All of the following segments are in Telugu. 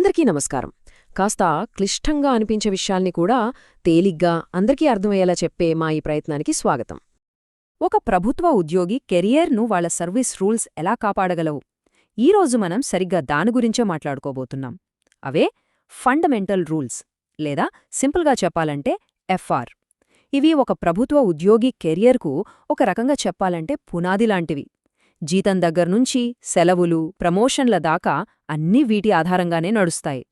అందరికీ నమస్కారం. కాస్త క్లిష్టంగా అనిపించే విషయాల్ని కూడా తేలిగ్గా అందరికీ అర్థమయ్యేలా చెప్పే మా ఈ ప్రయత్నానికి స్వాగతం. ఒక ప్రభుత్వ ఉద్యోగి కెరియర్ను వాళ్ళ సర్వీస్ రూల్స్ ఎలా కాపాడగలవు? ఈరోజు మనం సరిగ్గా దాని గురించే మాట్లాడుకోబోతున్నాం. అవే ఫండమెంటల్ రూల్స్ లేదా సింపుల్గా చెప్పాలంటే ఎఫ్ఆర్. ఇవి ఒక ప్రభుత్వ ఉద్యోగి కెరియర్కు ఒక రకంగా చెప్పాలంటే పునాది లాంటివి. జీతం దగ్గర్నుంచి సెలవులు ప్రమోషన్ల దాకా అన్నీ వీటి ఆధారంగానే నడుస్తాయి.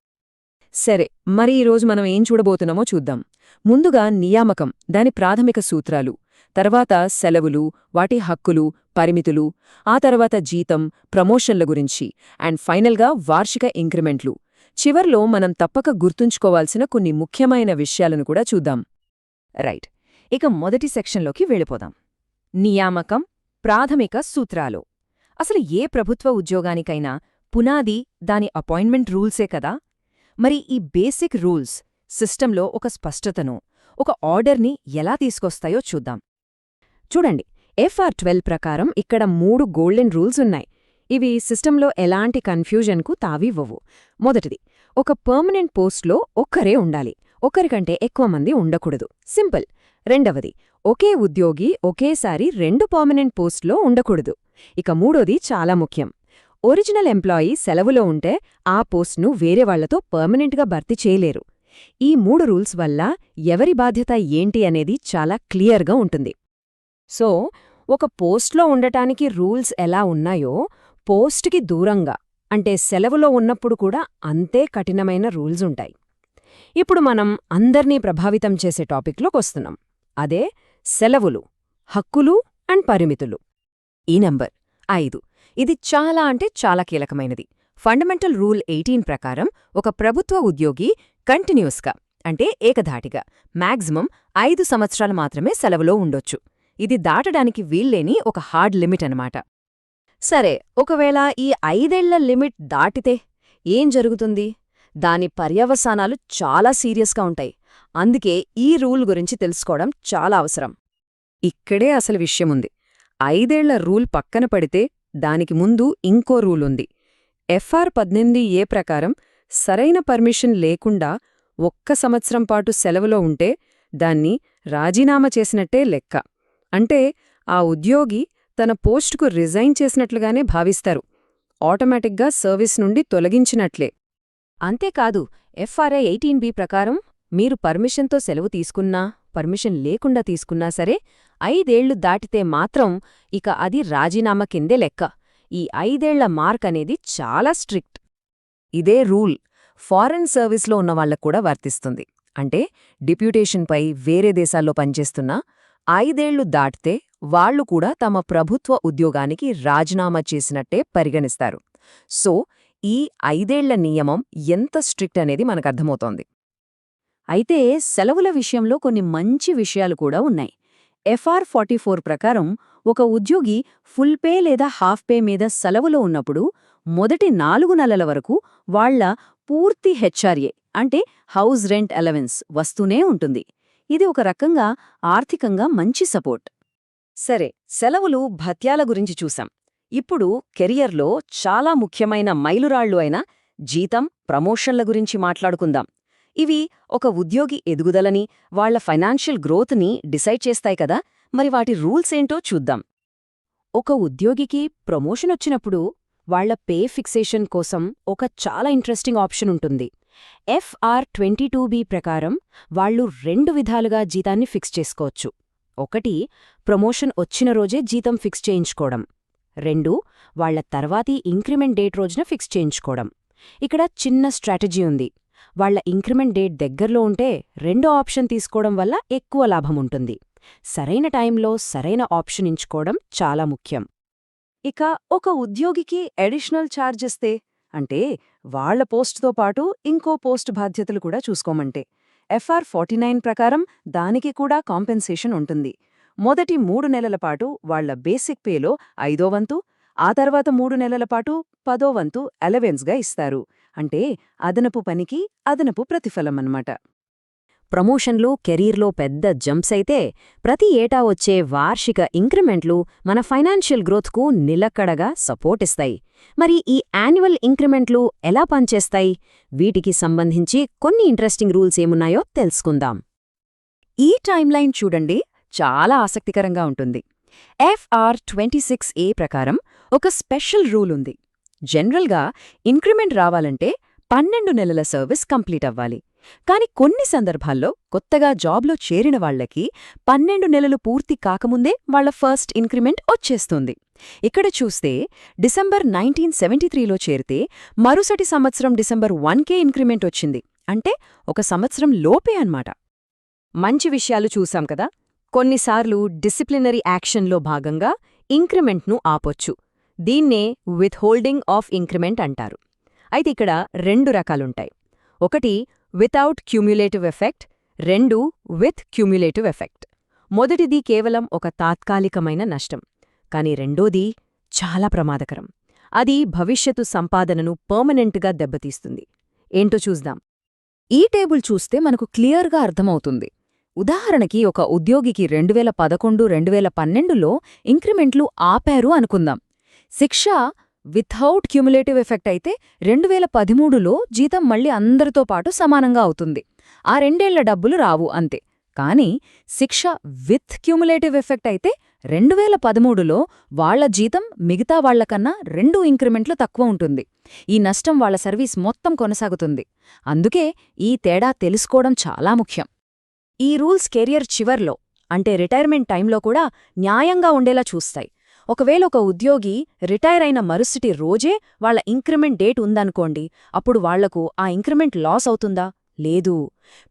సరే మరి ఈరోజు మనం ఏం చూడబోతున్నామో చూద్దాం. ముందుగా నియామకం దాని ప్రాథమిక సూత్రాలు. తర్వాత సెలవులు వాటి హక్కులు పరిమితులు ఆ తర్వాత జీతం ప్రమోషన్ల గురించి అండ్ ఫైనల్గా వార్షిక ఇంక్రిమెంట్లు. చివర్లో మనం తప్పక గుర్తుంచుకోవాల్సిన కొన్ని ముఖ్యమైన విషయాలను కూడా చూద్దాం. రైట్. ఇక మొదటి సెక్షన్లోకి వెళ్ళిపోదాం. నియామకం ప్రాథమిక సూత్రాలు. అసలు ఏ ప్రభుత్వ ఉద్యోగానికైనా పునాది దాని అపాయింట్మెంట్ రూల్సే కదా? మరి ఈ బేసిక్ రూల్స్ సిస్టంలో ఒక స్పష్టతను ఒక ఆర్డర్ని ఎలా తీసుకొస్తాయో చూద్దాం. చూడండి ఎఫ్ఆర్ ట్వెల్వ్ ప్రకారం ఇక్కడ మూడు గోల్డెన్ రూల్స్ ఉన్నాయి. ఇవి సిస్టంలో ఎలాంటి కన్ఫ్యూజన్కు తావివ్వవు. మొదటిది ఒక పర్మనెంట్ పోస్ట్లో ఒక్కరే ఉండాలి. ఒకరికంటే ఎక్కువ మంది ఉండకూడదు. సింపుల్. రెండవది ఒకే ఉద్యోగి ఒకేసారి రెండు పర్మనెంట్ పోస్ట్లో ఉండకూడదు. ఇక మూడోది చాలా ముఖ్యం. ఒరిజినల్ ఎంప్లాయీ సెలవులో ఉంటే ఆ పోస్ట్ను వేరే వాళ్ళతో పర్మనెంట్గా భర్తీ చేయలేరు. ఈ మూడు రూల్స్ వల్ల ఎవరి బాధ్యత ఏంటి అనేది చాలా క్లియర్గా ఉంటుంది. సో ఒక పోస్ట్లో ఉండటానికి రూల్స్ ఎలా ఉన్నాయో పోస్ట్కి దూరంగా అంటే సెలవులో ఉన్నప్పుడు కూడా అంతే కఠినమైన రూల్స్ ఉంటాయి. ఇప్పుడు మనం అందర్నీ ప్రభావితం చేసే టాపిక్లోకొస్తున్నాం అదే సెలవులు హక్కులు అండ్ పరిమితులు. ఈ నంబర్ ఐదు. ఇది చాలా అంటే చాలా కీలకమైనది. ఫండమెంటల్ రూల్ ఎయిటీన్ ప్రకారం ఒక ప్రభుత్వ ఉద్యోగి కంటిన్యూస్గా అంటే ఏకధాటిగా మ్యాక్సిమం ఐదు సంవత్సరాలు మాత్రమే సెలవులో ఉండొచ్చు. ఇది దాటడానికి వీల్లేని ఒక హార్డ్ లిమిట్ అనమాట సరే ఒకవేళ ఈ ఐదేళ్ళ లిమిట్ దాటితే ఏం జరుగుతుంది? దాని పర్యవసానాలు చాలా సీరియస్గా ఉంటాయి. అందుకే ఈ రూల్ గురించి తెలుసుకోవడం చాలా అవసరం. ఇక్కడే అసలు విషయముంది ఐదేళ్ళ రూల్ పక్కన పడితే దానికి ముందు ఇంకో రూలుంది ఎఫ్ఆర్ పద్దెనిమిది ఏ ప్రకారం సరైన పర్మిషన్ లేకుండా ఒక్క సంవత్సరం పాటు సెలవులో ఉంటే దాన్ని రాజీనామా చేసినట్టే లెక్క. అంటే ఆ ఉద్యోగి తన పోస్టుకు రిజైన్ చేసినట్లుగానే భావిస్తారు. ఆటోమేటిక్గా సర్వీస్ నుండి తొలగించినట్లే. అంతేకాదు ఎఫ్ఆర్ఐ ఎయిటీన్ బి ప్రకారం మీరు పర్మిషన్తో సెలవు తీసుకున్నా పర్మిషన్ లేకుండా తీసుకున్నా సరే ఐదేళ్ళు దాటితే మాత్రం ఇక అది రాజీనామా కిందే లెక్క. ఈ ఐదేళ్ళ మార్క్ అనేది చాలా స్ట్రిక్ట్. ఇదే రూల్ ఫారెన్ సర్వీస్లో ఉన్నవాళ్ళకు కూడా వర్తిస్తుంది. అంటే డిప్యూటేషన్పై వేరే దేశాల్లో పనిచేస్తున్నా ఐదేళ్ళు దాటితే వాళ్ళు కూడా తమ ప్రభుత్వ ఉద్యోగానికి రాజీనామా చేసినట్టే పరిగణిస్తారు. సో ఈ ఐదేళ్ళ నియమం ఎంత స్ట్రిక్ట్ అనేది మనకర్థమవుతోంది అయితే సెలవుల విషయంలో కొన్ని మంచి విషయాలు కూడా ఉన్నాయి. ఎఫ్ఆర్ ఫార్టీ ఫోర్ ప్రకారం ఒక ఉద్యోగి ఫుల్ పే లేదా హాఫ్ పే మీద సెలవులో ఉన్నప్పుడు మొదటి నాలుగు నెలల వరకు వాళ్ళ పూర్తి హెచ్ఆర్ఏ అంటే హౌస్ రెంట్ అలవెన్స్ వస్తూనే ఉంటుంది. ఇది ఒక రకంగా ఆర్థికంగా మంచి సపోర్ట్. సరే సెలవులు భత్యాల గురించి చూసాం ఇప్పుడు కెరియర్లో చాలా ముఖ్యమైన మైలురాళ్ళు అయిన జీతం ప్రమోషన్ల గురించి మాట్లాడుకుందాం. ఇవి ఒక ఉద్యోగి ఎదుగుదలని వాళ్ళ ఫైనాన్షియల్ గ్రోత్ని డిసైడ్ చేస్తాయి కదా మరి వాటి రూల్స్ ఏంటో చూద్దాం. ఒక ఉద్యోగికి ప్రమోషన్ వచ్చినప్పుడు వాళ్ళ పే ఫిక్సేషన్ కోసం ఒక చాలా ఇంట్రెస్టింగ్ ఆప్షన్ ఉంటుంది. ఎఫ్ఆర్ ట్వంటీ టూ బి ప్రకారం వాళ్ళు రెండు విధాలుగా జీతాన్ని ఫిక్స్ చేసుకోవచ్చు. ఒకటి ప్రమోషన్ వచ్చిన రోజే జీతం ఫిక్స్ చేయించుకోవడం. రెండు వాళ్ళ తర్వాతి ఇంక్రిమెంట్ డేట్ రోజున ఫిక్స్ చేయించుకోవడం. ఇక్కడ చిన్న స్ట్రాటజీ ఉంది. వాళ్ళ ఇంక్రిమెంట్ డేట్ దగ్గర్లో ఉంటే రెండో ఆప్షన్ తీసుకోవడం వల్ల ఎక్కువ లాభం ఉంటుంది. సరైన టైంలో సరైన ఆప్షన్ ఎంచుకోవడం చాలా ముఖ్యం. ఇక ఒక ఉద్యోగికి అడిషనల్ ఛార్జెస్తే అంటే వాళ్ళ పోస్టుతో పాటు ఇంకో పోస్ట్ బాధ్యతలు కూడా చూసుకోమంటే. ఎఫ్ఆర్ ఫార్టీ నైన్ ప్రకారం దానికి కూడా కాంపెన్సేషన్ ఉంటుంది. మొదటి మూడు నెలల పాటు వాళ్ళ బేసిక్ పేలో ఐదో వంతు ఆ తర్వాత మూడు నెలల పాటు పదో వంతు అలవెన్స్గా ఇస్తారు. అంటే అదనపు పనికి అదనపు ప్రతిఫలమన్నమాట. ప్రమోషన్లు కెరీర్లో పెద్ద జంప్స్ అయితే ప్రతి ఏటా వచ్చే వార్షిక ఇంక్రిమెంట్లు మన ఫైనాన్షియల్ గ్రోత్కు నిలకడగా సపోర్ట్ ఇస్తాయి. మరి ఈ యాన్యువల్ ఇంక్రిమెంట్లు ఎలా పనిచేస్తాయి? వీటికి సంబంధించి కొన్ని ఇంట్రెస్టింగ్ రూల్స్ ఏమున్నాయో తెలుసుకుందాం. ఈ టైమ్లైన్ చూడండి చాలా ఆసక్తికరంగా ఉంటుంది. ఎఫ్ఆర్ ట్వంటీ సిక్స్ ఏ ప్రకారం ఒక స్పెషల్ రూల్ ఉంది. జనరల్గా ఇంక్రిమెంట్ రావాలంటే పన్నెండు నెలల సర్వీస్ కంప్లీట్ అవ్వాలి. కాని కొన్ని సందర్భాల్లో కొత్తగా జాబ్లో చేరిన వాళ్ళకి పన్నెండు నెలలు పూర్తి కాకముందే వాళ్ళ ఫస్ట్ ఇంక్రిమెంట్ వచ్చేస్తుంది. ఇక్కడ చూస్తే డిసెంబర్ నైన్టీన్ సెవెంటీ త్రీలో చేరితే మరుసటి సంవత్సరం డిసెంబర్ వన్కే ఇంక్రిమెంట్ వచ్చింది. అంటే ఒక సంవత్సరం లోపే అన్నమాట. మంచి విషయాలు చూసాం కదా! కొన్నిసార్లు డిసిప్లినరీ యాక్షన్లో భాగంగా ఇంక్రిమెంట్ను ఆపొచ్చు. దీన్నే విత్ హోల్డింగ్ ఆఫ్ ఇంక్రిమెంట్ అంటారు. అయితే ఇక్కడ రెండు రకాలుంటాయి. ఒకటి వితౌట్ క్యూమ్యులేటివ్ ఎఫెక్ట్ రెండు విత్ క్యూమ్యులేటివ్ ఎఫెక్ట్ మొదటిది కేవలం ఒక తాత్కాలికమైన నష్టం కాని రెండోది చాలా ప్రమాదకరం. అది భవిష్యత్తు సంపాదనను పర్మనెంట్గా దెబ్బతీస్తుంది. ఏంటో చూద్దాం. ఈ టేబుల్ చూస్తే మనకు క్లియర్గా అర్థమవుతుంది. ఉదాహరణకి ఒక ఉద్యోగికి రెండువేల పదకొండు రెండువేల పన్నెండులో ఇంక్రిమెంట్లు ఆపారు అనుకుందాం. శిక్ష విథౌట్ క్యుములేటివ్ ఎఫెక్ట్ అయితే రెండువేల పదిమూడులో జీతం మళ్ళీ అందరితో పాటు సమానంగా అవుతుంది. ఆ రెండేళ్ళ డబ్బులు రావు అంతే. కానీ శిక్ష విత్ క్యుములేటివ్ ఎఫెక్ట్ అయితే రెండువేల పదమూడులో వాళ్ళ జీతం మిగతా వాళ్ళకన్నా రెండు ఇంక్రిమెంట్లు తక్కువ ఉంటుంది. ఈ నష్టం వాళ్ళ సర్వీస్ మొత్తం కొనసాగుతుంది. అందుకే ఈ తేడా తెలుసుకోవడం చాలా ముఖ్యం. ఈ రూల్స్ కెరియర్ చివర్లో అంటే రిటైర్మెంట్ టైంలో కూడా న్యాయంగా ఉండేలా చూస్తాయి. ఒకవేళ ఒక ఉద్యోగి రిటైర్ అయిన మరుసటి రోజే వాళ్ళ ఇంక్రిమెంట్ డేట్ ఉందనుకోండి అప్పుడు వాళ్ళకు ఆ ఇంక్రిమెంట్ లాస్ అవుతుందా? లేదు.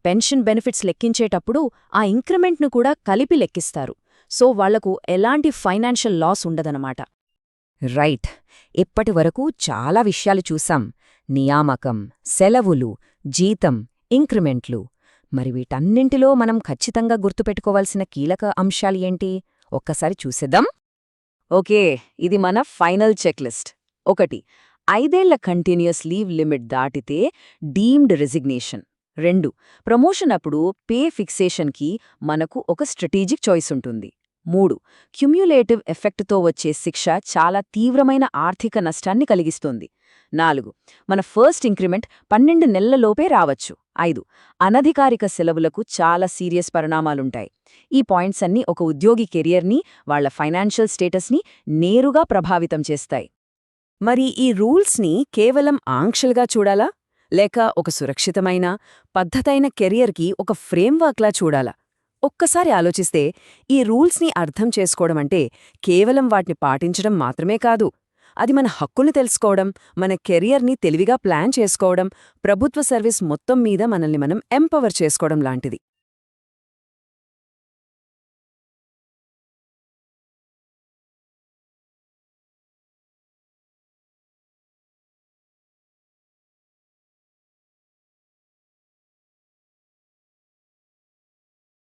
పెన్షన్ బెనిఫిట్స్ లెక్కించేటప్పుడు ఆ ఇంక్రిమెంట్ను కూడా కలిపి లెక్కిస్తారు. సో వాళ్ళకు ఎలాంటి ఫైనాన్షియల్ లాస్ ఉండదనమాట రైట్. ఇప్పటి వరకు చాలా విషయాలు చూసాం. నియామకం సెలవులు జీతం ఇంక్రిమెంట్లు. మరి వీటన్నింటిలో మనం ఖచ్చితంగా గుర్తుపెట్టుకోవాల్సిన కీలక అంశాలు ఏంటి? ఒక్కసారి చూసేద్దాం. ఓకే ఇది మన ఫైనల్ చెక్లిస్ట్. ఒకటి ఐదేళ్ళ కంటిన్యూస్ లీవ్ లిమిట్ దాటితే డీమ్డ్ రెసిగ్నేషన్. రెండు ప్రమోషన్ అప్పుడు పే ఫిక్సేషన్కి మనకు ఒక స్ట్రటీజిక్ చాయిస్ ఉంటుంది. మూడు క్యుమ్యులేటివ్ ఎఫెక్ట్తో వచ్చే శిక్ష చాలా తీవ్రమైన ఆర్థిక నష్టాన్ని కలిగిస్తుంది. నాలుగు మన ఫస్ట్ ఇంక్రిమెంట్ పన్నెండు నెలలలోపే రావచ్చు. ఐదు. అనధికారిక సెలవులకు చాలా సీరియస్ పరిణామాలుంటాయి. ఈ పాయింట్స్ అన్నీ ఒక ఉద్యోగి కెరియర్ని వాళ్ళ ఫైనాన్షియల్ స్టేటస్ని నేరుగా ప్రభావితం చేస్తాయి. మరి ఈ రూల్స్ని కేవలం ఆంక్షలుగా చూడాలా? లేక ఒక సురక్షితమైన పద్ధతైన కెరియర్కి ఒక ఫ్రేమ్వర్క్లా చూడాలా? ఒక్కసారి ఆలోచిస్తే ఈ రూల్స్ని అర్థం చేసుకోవడం అంటే కేవలం వాటిని పాటించడం మాత్రమే కాదు. అది మన హక్కుల్ని తెలుసుకోవడం మన కెరియర్ని తెలివిగా ప్లాన్ చేసుకోవడం ప్రభుత్వ సర్వీస్ మొత్తం మీద మనల్ని మనం ఎంపవర్ చేసుకోవడం లాంటిది.